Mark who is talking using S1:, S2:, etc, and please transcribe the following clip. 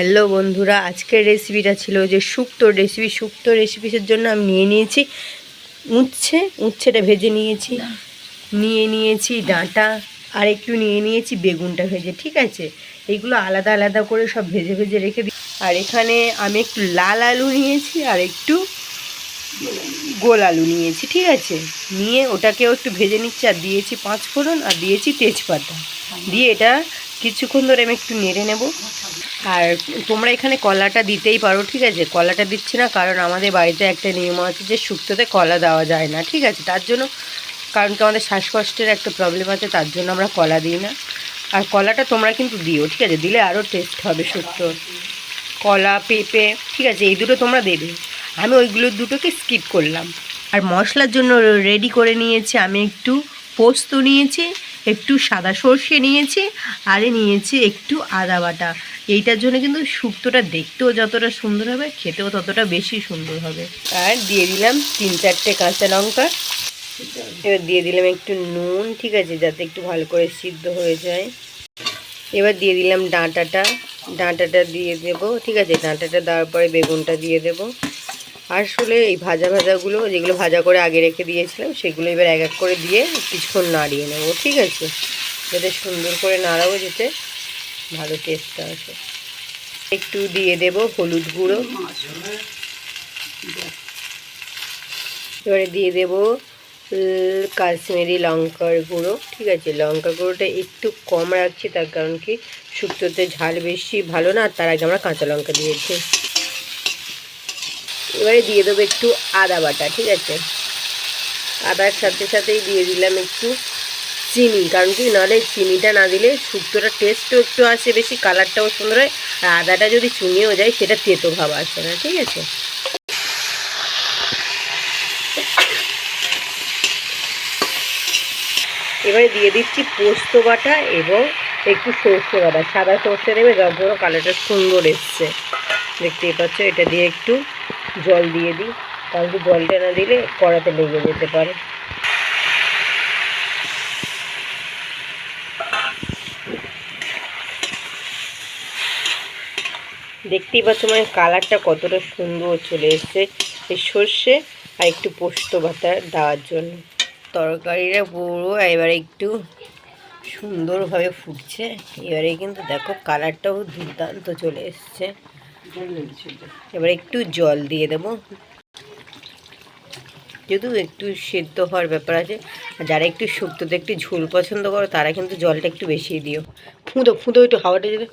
S1: Hello বন্ধুরা, আজকের রেসিপিটা ছিল যে শুক্তো রেসিপি শুক্তো রেসিপির জন্য আমি নিয়ে নিয়েছি উচ্ছে, উচ্ছেটা ভেজে নিয়েছি। নিয়ে নিয়েছি ডাঁটা, আর একটু নিয়ে নিয়েছি বেগুনটা ভেজে, ঠিক আছে? এইগুলো আলাদা আলাদা করে সব ভেজে ভেজে রেখে দিই আর এখানে আমি একটু লাল আলু নিয়েছি আর একটু গোল আলু নিয়েছি, ঠিক আছে? নিয়ে ওটাকেও একটু ভেজে নিচ্ছি, আর দিয়েছি পাঁচ ফোড়ন আর দিয়েছি তেজপাতা। দিয়ে এটা কিছুক্ষণ ধরে আমি একটু নেড়ে নেব। আর তোমরা এখানে কলাটা দিতেই পারো, ঠিক আছে? কলাটা দিচ্ছি না, কারণ আমাদের বাড়িতে একটা নিয়ম আছে যে শুক্তোতে কলা দেওয়া যায় না, ঠিক আছে? তার জন্য, কারণ কি আমাদের শ্বাসকষ্টের একটা প্রবলেম আছে, তার জন্য আমরা কলা দিই না। আর কলাটা তোমরা কিন্তু দিও, ঠিক আছে? দিলে আরও টেস্ট হবে শুক্তোর কলা, পেঁপে, ঠিক আছে? এই দুটো তোমরা দেবে। আমি ওইগুলো দুটোকে স্কিপ করলাম। আর মশলার জন্য রেডি করে নিয়েছি, আমি একটু পোস্ত নিয়েছি একটু সাদা সর্ষে নিয়েছি, আর নিয়েছি একটু আদা বাটা। এইটার জন্য কিন্তু শুক্তোটা দেখতেও যতটা সুন্দর হবে, খেতেও ততটা বেশি সুন্দর হবে। আর দিয়ে দিলাম তিন চারটে কাঁচা লঙ্কা। এবার দিয়ে দিলাম একটু নুন, ঠিক আছে, যাতে একটু ভালো করে সিদ্ধ হয়ে যায়। এবার দিয়ে দিলাম ডাঁটাটা। ডাঁটাটা দিয়ে দেব, ঠিক আছে, ডাঁটাটা দেওয়ার পরে বেগুনটা দিয়ে দেব। আসলে এই ভাজা ভাজাগুলো, যেগুলো ভাজা করে আগে রেখে দিয়েছিলাম, সেগুলো এবার এক এক করে দিয়ে কিছুক্ষণ নাড়িয়ে নেব, ঠিক আছে? যাতে সুন্দর করে নাড়াবো যাতে ভালো টেস্টটা আসে। একটু দিয়ে দেব হলুদ গুঁড়ো। এবারে দিয়ে দেব কাশ্মীরি লঙ্কার গুঁড়ো, ঠিক আছে? লঙ্কা গুঁড়োটা একটু কম রাখছি, তার কারণ কি, শুক্তোতে ঝাল বেশি ভালো না তার আগে আমরা কাঁচা লঙ্কা দিয়েছি এবারে দিয়ে দেবো একটু আদা বাটা, ঠিক আছে? আদার সাথে সাথেই দিয়ে দিলাম একটু চিনি, কারণ কি নাহলে চিনিটা না দিলে শুক্তোটা টেস্টও একটু আসে বেশি কালারটাও সুন্দর হয়, আর আদাটা যদি চুঙিয়েও যায়, সেটা তেতো ভাব আসে না, ঠিক আছে? এবারে দিয়ে দিচ্ছি পোস্ত বাটা এবং একটু সর্ষে বাটা, সাদা সর্ষে দেবে জন্য কালারটা সুন্দর এসছে। দেখতেই পাচ্ছ, এটা দিয়ে একটু জল দিয়ে দিই। কারণ কি জলটা না দিলে কড়াতে লেগে যেতে পারে। দেখতেই পাচ্ছ মানে কালারটা কতটা সুন্দর চলে এসছে। এই সর্ষে আর একটু পোস্ত বাটা দেওয়ার জন্য। তরকারিটা পুরো এবারে একটু সুন্দরভাবে ফুটছে। এবারে কিন্তু দেখো কালারটাও দুর্দান্ত চলে এসছে। এবারে একটু জল দিয়ে দেব। যেহেতু একটু সেদ্ধ হওয়ার ব্যাপার আছে যারা একটু শুক্তোতে একটু ঝোল পছন্দ করো, তারা কিন্তু জলটা একটু বেশি দিও। ফুঁদো ফুঁদো একটু হাওয়াটা যদি